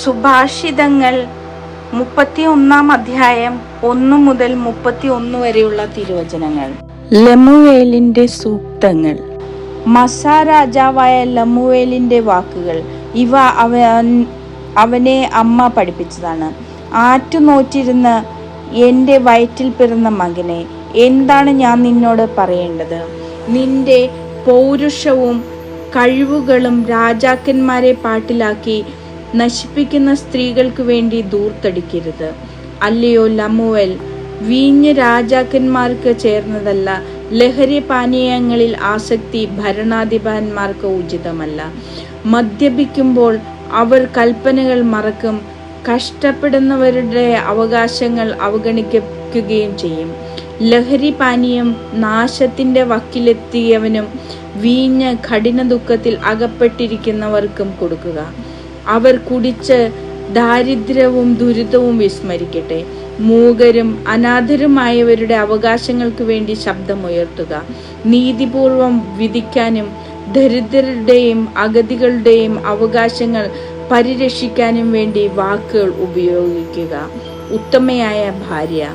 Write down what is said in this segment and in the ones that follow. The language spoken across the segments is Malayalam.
സുഭാഷിതങ്ങൾ മുപ്പത്തി ഒന്നാം അധ്യായം ഒന്ന് മുതൽ മുപ്പത്തി ഒന്ന് വരെയുള്ള തിരുവചനങ്ങൾ. ലമുവേലിന്റെ സൂക്തങ്ങൾ. മസ രാജാവായ ലമുവേലിന്റെ വാക്കുകൾ. ഇവ അവൻ അവനെ അമ്മ പഠിപ്പിച്ചതാണ്. ആറ്റുനോറ്റിരുന്ന് എന്റെ വയറ്റിൽ പിറന്ന മകനെ എന്താണ് ഞാൻ നിന്നോട് പറയേണ്ടത്? നിന്റെ പൗരുഷവും കഴിവുകളും രാജാക്കന്മാരെ പാട്ടിലാക്കി നശിപ്പിക്കുന്ന സ്ത്രീകൾക്ക് വേണ്ടി ദൂർത്തടിക്കരുത്. അല്ലയോ ലമുവൽ വീഞ്ഞ് രാജാക്കന്മാർക്ക് ചേർന്നതല്ല ലഹരി പാനീയങ്ങളിൽ ആസക്തി ഭരണാധിപന്മാർക്ക് ഉചിതമല്ല. മദ്യപിക്കുമ്പോൾ അവർ കൽപ്പനകൾ മറക്കും കഷ്ടപ്പെടുന്നവരുടെ അവകാശങ്ങൾ അവഗണിക്കുകയും ചെയ്യും. ലഹരി പാനീയം നാശത്തിന്റെ വക്കിലെത്തിയവനും വീഞ്ഞ് കഠിന ദുഃഖത്തിൽ അകപ്പെട്ടിരിക്കുന്നവർക്കും കൊടുക്കുക. അവർ കുടിച്ച് ദാരിദ്ര്യവും ദുരിതവും വിസ്മരിക്കട്ടെ. മൂകരും അനാഥരുമായവരുടെ അവകാശങ്ങൾക്ക് വേണ്ടി ശബ്ദമുയർത്തുക. നീതിപൂർവം വിധിക്കാനും ദരിദ്രരുടെയും അഗതികളുടെയും അവകാശങ്ങൾ പരിരക്ഷിക്കാനും വേണ്ടി വാക്കുകൾ ഉപയോഗിക്കുക. ഉത്തമയായ ഭാര്യ.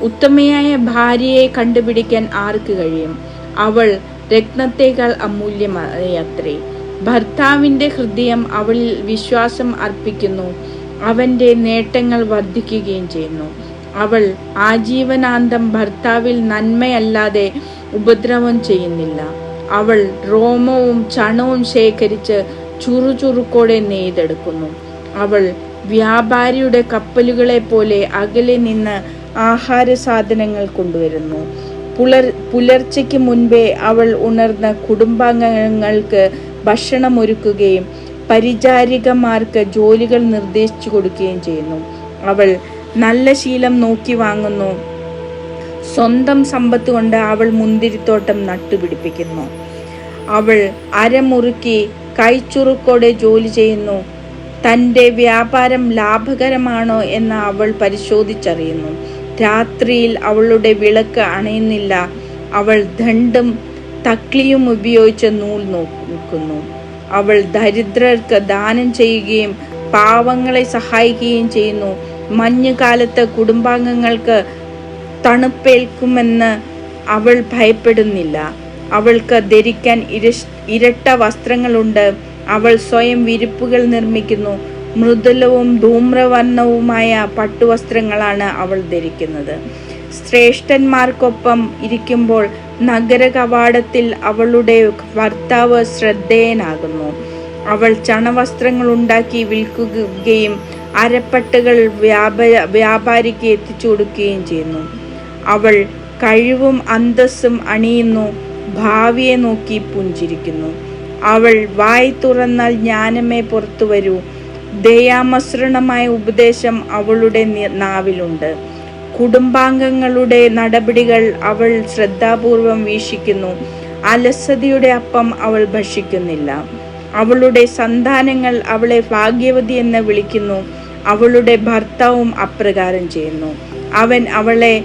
ഉത്തമയായ ഭാര്യയെ കണ്ടുപിടിക്കാൻ ആർക്ക് കഴിയും? അവൾ രത്നത്തേക്കാൾ അമൂല്യമായത്രേ ഭർത്താവിന്റെ ഹൃദയം അവളിൽ വിശ്വാസം അർപ്പിക്കുന്നു. അവന്റെ നേട്ടങ്ങൾ വർദ്ധിക്കുകയും ചെയ്യുന്നു. അവൾ ആജീവനാന്തം ഭർത്താവിൽ നന്മയല്ലാതെ ഉപദ്രവം ചെയ്യുന്നില്ല. അവൾ റോമവും ചണവും ശേഖരിച്ച് ചുറുചുറുക്കോടെ നെയ്തെടുക്കുന്നു. അവൾ വ്യാപാരിയുടെ കപ്പലുകളെ പോലെ അകലെ നിന്ന് ആഹാര സാധനങ്ങൾ കൊണ്ടുവരുന്നു. പുലർ പുലർച്ചയ്ക്ക് മുൻപേ അവൾ ഉണർന്ന കുടുംബാംഗങ്ങൾക്ക് ഭക്ഷണമൊരുക്കുകയും പരിചാരികമാർക്ക് ജോലികൾ നിർദ്ദേശിച്ചു കൊടുക്കുകയും ചെയ്യുന്നു. അവൾ നല്ല ശീലം നോക്കി വാങ്ങുന്നു. സ്വന്തം സമ്പത്ത് കൊണ്ട് അവൾ മുന്തിരിത്തോട്ടം നട്ടുപിടിപ്പിക്കുന്നു. അവൾ അരമുറുക്കി കൈച്ചുറുക്കോടെ ജോലി ചെയ്യുന്നു. തന്റെ വ്യാപാരം ലാഭകരമാണോ എന്ന് അവൾ പരിശോധിച്ചറിയുന്നു. രാത്രിയിൽ അവളുടെ വിളക്ക് അണയുന്നില്ല. അവൾ ദണ്ഡും തക്ലിയും ഉപയോഗിച്ച നൂൽ നോക്കുന്നു. അവൾ ദരിദ്രർക്ക് ദാനം ചെയ്യുകയും പാവങ്ങളെ സഹായിക്കുകയും ചെയ്യുന്നു. മഞ്ഞുകാലത്ത് കുടുംബാംഗങ്ങൾക്ക് തണുപ്പേൽക്കുമെന്ന് അവൾ ഭയപ്പെടുന്നില്ല. അവൾക്ക് ധരിക്കാൻ ഇര ഇരട്ട വസ്ത്രങ്ങളുണ്ട്. അവൾ സ്വയം വിരിപ്പുകൾ നിർമ്മിക്കുന്നു. മൃദുലവും ധൂമ്രവർണവുമായ പട്ടുവസ്ത്രങ്ങളാണ് അവൾ ധരിക്കുന്നത്. ശ്രേഷ്ഠന്മാർക്കൊപ്പം ഇരിക്കുമ്പോൾ നഗര കവാടത്തിൽ അവളുടെ ഭർത്താവ് ശ്രദ്ധേയനാകുന്നു. അവൾ ചണവസ്ത്രങ്ങൾ ഉണ്ടാക്കി വിൽക്കുകയും അരപ്പട്ടുകൾ വ്യാപ വ്യാപാരിക്ക് എത്തിച്ചു കൊടുക്കുകയും ചെയ്യുന്നു. അവൾ കഴിവും അന്തസ്സും അണിയുന്നു ഭാവിയെ നോക്കി പുഞ്ചിരിക്കുന്നു. അവൾ വായി തുറന്നാൽ ജ്ഞാനമേ പുറത്തു വരൂ. ദയാമസൃണമായ ഉപദേശം അവളുടെ നാവിലുണ്ട്. കുടുംബാംഗങ്ങളുടെ നടപടികൾ അവൾ ശ്രദ്ധാപൂർവം വീക്ഷിക്കുന്നു. അലസതയുടെ അപ്പം അവൾ ഭക്ഷിക്കുന്നില്ല. അവളുടെ സന്താനങ്ങൾ അവളെ ഭാഗ്യവതി എന്ന് വിളിക്കുന്നു. അവളുടെ ഭർത്താവും അപ്രകാരം ചെയ്യുന്നു. അവൻ അവളെ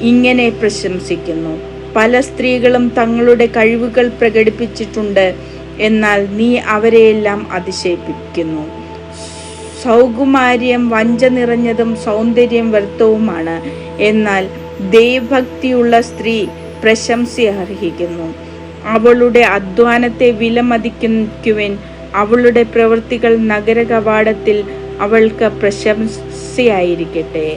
ഇങ്ങനെ പ്രശംസിക്കുന്നു. പല സ്ത്രീകളും തങ്ങളുടെ കഴിവുകൾ പ്രകടിപ്പിച്ചിട്ടുണ്ട്. എന്നാൽ നീ അവരെയെല്ലാം അതിശയിപ്പിക്കുന്നു. സൗകുമാര്യം വഞ്ച നിറഞ്ഞതും സൗന്ദര്യം വ്യർത്ഥവുമാണ്. എന്നാൽ ദൈവഭക്തിയുള്ള സ്ത്രീ പ്രശംസ അർഹിക്കുന്നു. അവളുടെ അധ്വാനത്തെ വിലമതിക്കുവിൻ അവളുടെ പ്രവൃത്തികൾ നഗര കവാടത്തിൽ അവൾക്ക് പ്രശംസയായിരിക്കട്ടെ.